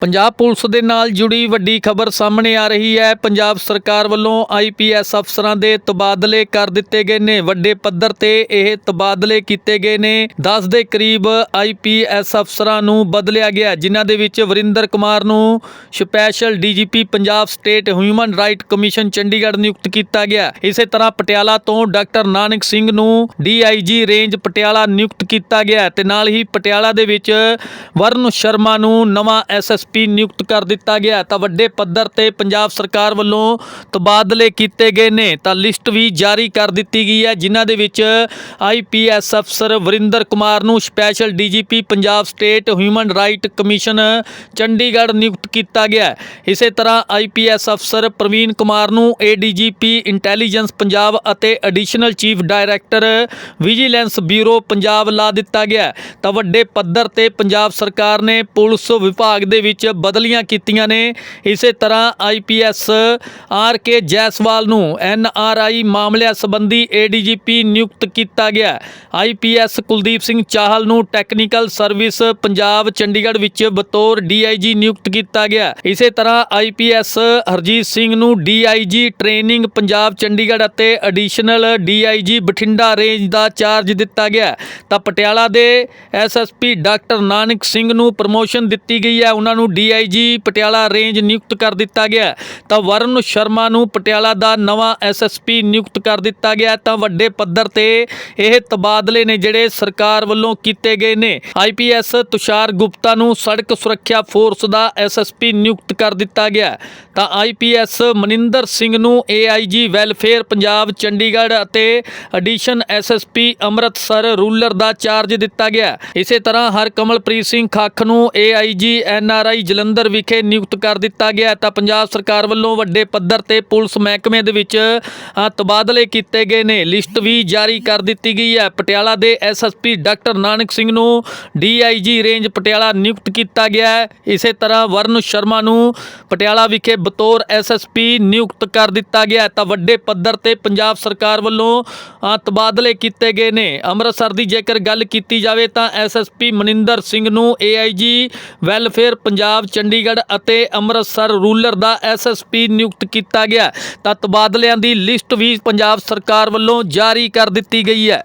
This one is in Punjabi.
ਪੰਜਾਬ ਪੁਲਿਸ ਦੇ ਨਾਲ ਜੁੜੀ ਵੱਡੀ ਖਬਰ ਸਾਹਮਣੇ ਆ ਰਹੀ ਹੈ। ਪੰਜਾਬ ਸਰਕਾਰ ਵੱਲੋਂ ਆਈਪੀਐਸ ਅਫਸਰਾਂ ਦੇ ਤਬਾਦਲੇ ਕਰ ਦਿੱਤੇ ਗਏ ਨੇ। ਵੱਡੇ ਪੱਧਰ ਤੇ ਇਹ ਤਬਾਦਲੇ ਕੀਤੇ ਗਏ ਨੇ। 10 ਦੇ ਕਰੀਬ ਆਈਪੀਐਸ ਅਫਸਰਾਂ ਨੂੰ ਬਦਲਿਆ ਗਿਆ। ਜਿਨ੍ਹਾਂ ਦੇ ਵਿੱਚ ਵਰਿੰਦਰ ਕੁਮਾਰ ਨੂੰ special DGP Punjab state human right commission Chandigarh ਨਿਯੁਕਤ ਕੀਤਾ ਗਿਆ। ਇਸੇ ਤਰ੍ਹਾਂ ਪਟਿਆਲਾ ਤੋਂ ਡਾਕਟਰ ਨਾਨਕ ਸਿੰਘ ਨੂੰ ਡੀਆਈਜੀ ਰੇਂਜ ਪਟਿਆਲਾ ਨਿਯੁਕਤ ਕੀਤਾ ਗਿਆ। ਤੇ ਨਾਲ ਹੀ ਪਟਿਆਲਾ ਦੇ ਵਿੱਚ ਵਰਨ ਸ਼ਰਮਾ ਨੂੰ ਨਵਾਂ ਐਸਐਸਪੀ ਨਿਯੁਕਤ ਕਰ ਦਿੱਤਾ ਗਿਆ ਤਾਂ ਵੱਡੇ ਪੱਧਰ ਤੇ ਪੰਜਾਬ ਸਰਕਾਰ ਵੱਲੋਂ ਤਬਾਦਲੇ ਕੀਤੇ ਗਏ ਨੇ। ਤਾਂ ਲਿਸਟ ਵੀ ਜਾਰੀ ਕਰ ਦਿੱਤੀ ਗਈ ਹੈ, ਜਿਨ੍ਹਾਂ ਦੇ ਵਿੱਚ ਆਈਪੀਐਸ ਅਫਸਰ ਵਰਿੰਦਰ ਕੁਮਾਰ ਨੂੰ special DGP Punjab state human right commission Chandigarh ਨਿਯੁਕਤ ਕੀਤਾ ਗਿਆ ਇਸੇ ਤਰ੍ਹਾਂ ਆਈਪੀਐਸ ਅਫਸਰ ਪ੍ਰਵੀਨ ਕੁਮਾਰ ਨੂੰ ਏਡੀਜੀਪੀ ਇੰਟੈਲੀਜੈਂਸ ਪੰਜਾਬ ਅਤੇ additional chief director vigilance bureau Punjab ਲਾ ਦਿੱਤਾ ਗਿਆ ਤਾਂ ਵੱਡੇ ਪੱਧਰ ਤੇ ਪੰਜਾਬ ਸਰਕਾਰ ਨੇ ਪੁਲਿਸ ਵਿਭਾਗ ਦੇ ਵਿੱਚ ਬਦਲੀਆਂ ਕੀਤੀਆਂ ਨੇ। ਇਸੇ ਤਰ੍ਹਾਂ ਆਈਪੀਐਸ ਆਰ ਕੇ ਜੈਸਵਾਲ ਨੂੰ ਐਨਆਰਆਈ ਮਾਮਲਿਆਂ ਸੰਬੰਧੀ ਏਡੀਜੀਪੀ ਨਿਯੁਕਤ ਕੀਤਾ ਗਿਆ। ਆਈਪੀਐਸ ਕੁਲਦੀਪ ਸਿੰਘ ਚਾਹਲ ਨੂੰ ਟੈਕਨੀਕਲ ਸਰਵਿਸ ਪੰਜਾਬ ਚੰਡੀਗੜ੍ਹ ਵਿੱਚ ਬਤੌਰ ਡੀਆਈਜੀ ਨਿਯੁਕਤ ਕੀਤਾ ਗਿਆ। ਇਸੇ ਤਰ੍ਹਾਂ ਆਈਪੀਐਸ ਹਰਜੀਤ ਸਿੰਘ ਨੂੰ ਡੀਆਈਜੀ ਟ੍ਰੇਨਿੰਗ ਪੰਜਾਬ ਚੰਡੀਗੜ੍ਹ ਅਤੇ ਐਡੀਸ਼ਨਲ ਡੀਆਈਜੀ ਬਠਿੰਡਾ ਰੇਂਜ ਦਾ ਚਾਰਜ ਦਿੱਤਾ ਗਿਆ। ਤਾਂ ਪਟਿਆਲਾ ਦੇ ਐਸਐਸਪੀ ਡਾਕਟਰ ਨਾਨਕ ਸਿੰਘ ਨੂੰ ਪ੍ਰਮੋਸ਼ਨ ਦਿੱਤੀ ਗਈ ਹੈ। ਉਹਨਾਂ ਨੂੰ ਡੀਆਈਜੀ ਪਟਿਆਲਾ ਰੇਂਜ ਨਿਯੁਕਤ ਕਰ ਦਿੱਤਾ ਗਿਆ ਤਾਂ ਵਰਨ ਸ਼ਰਮਾ ਨੂੰ ਪਟਿਆਲਾ ਦਾ ਨਵਾਂ ਐਸਐਸਪੀ ਨਿਯੁਕਤ ਕਰ ਦਿੱਤਾ ਗਿਆ ਤਾਂ ਵੱਡੇ ਪੱਧਰ ਤੇ ਇਹ ਤਬਾਦਲੇ ਨੇ ਜਿਹੜੇ ਸਰਕਾਰ ਵੱਲੋਂ ਕੀਤੇ ਗਏ ਨੇ। ਆਈਪੀਐਸ ਤੁਸ਼ਾਰ ਗੁਪਤਾ ਨੂੰ ਸੜਕ ਸੁਰੱਖਿਆ ਫੋਰਸ ਦਾ ਐਸਐਸਪੀ ਨਿਯੁਕਤ ਕਰ ਦਿੱਤਾ ਗਿਆ ਤਾਂ ਆਈਪੀਐਸ ਮਨਿੰਦਰ ਸਿੰਘ ਨੂੰ ਏਆਈਜੀ ਵੈਲਫੇਅਰ ਪੰਜਾਬ ਚੰਡੀਗੜ੍ਹ ਅਤੇ ਐਡੀਸ਼ਨ ਐਸਐਸਪੀ ਅੰਮ੍ਰਿਤਸਰ ਰੂਲਰ ਦਾ ਚਾਰਜ ਦਿੱਤਾ ਗਿਆ ਇਸੇ ਤਰ੍ਹਾਂ ਹਰਕਮਲਪ੍ਰੀਤ ਸਿੰਘ ਖੱਖ ਨੂੰ ਏਆਈਜੀ ਐਨਆਰਆਈ ਜਲੰਧਰ ਵਿਖੇ ਨਿਯੁਕਤ ਕਰ ਦਿੱਤਾ ਗਿਆ ਤਾਂ ਪੰਜਾਬ ਸਰਕਾਰ ਵੱਲੋਂ ਵੱਡੇ ਪੱਧਰ ਤੇ ਪੁਲਿਸ ਮਹਿਕਮੇ ਦੇ ਵਿੱਚ ਤਬਾਦਲੇ ਕੀਤੇ ਗਏ ਨੇ। ਲਿਸਟ ਵੀ ਜਾਰੀ ਕਰ ਦਿੱਤੀ ਗਈ ਹੈ। ਪਟਿਆਲਾ ਦੇ ਐਸਐਸਪੀ ਡਾਕਟਰ ਨਾਨਕ ਸਿੰਘ ਨੂੰ ਡੀਆਈਜੀ ਰੇਂਜ ਪਟਿਆਲਾ ਨਿਯੁਕਤ ਕੀਤਾ ਗਿਆ ਹੈ। ਇਸੇ ਤਰ੍ਹਾਂ ਵਰਨ ਸ਼ਰਮਾ ਨੂੰ ਪਟਿਆਲਾ ਵਿਖੇ ਬਤੌਰ ਐਸਐਸਪੀ ਨਿਯੁਕਤ ਕਰ ਦਿੱਤਾ ਗਿਆ ਤਾਂ ਵੱਡੇ ਪੱਧਰ ਤੇ ਪੰਜਾਬ ਸਰਕਾਰ ਵੱਲੋਂ ਤਬਾਦਲੇ ਕੀਤੇ ਗਏ ਨੇ। ਅੰਮ੍ਰਿਤਸਰ ਦੀ ਜੇਕਰ ਗੱਲ ਕੀਤੀ ਜਾਵੇ ਤਾਂ ਐਸਐਸਪੀ ਮਨਿੰਦਰ ਸਿੰਘ ਨੂੰ ਏਆਈਜੀ ਵੈਲਫੇਅਰ ਪੰਜਾਬ, ਚੰਡੀਗੜ੍ਹ ਅਤੇ ਅੰਮ੍ਰਿਤਸਰ ਰੂਲਰ ਦਾ ਐਸਐਸਪੀ ਨਿਯੁਕਤ ਕੀਤਾ ਗਿਆ ਤਾਂ ਤਬਾਦਲਿਆਂ ਦੀ ਲਿਸਟ ਵੀ ਪੰਜਾਬ ਸਰਕਾਰ ਵੱਲੋਂ ਜਾਰੀ ਕਰ ਦਿੱਤੀ ਗਈ ਹੈ।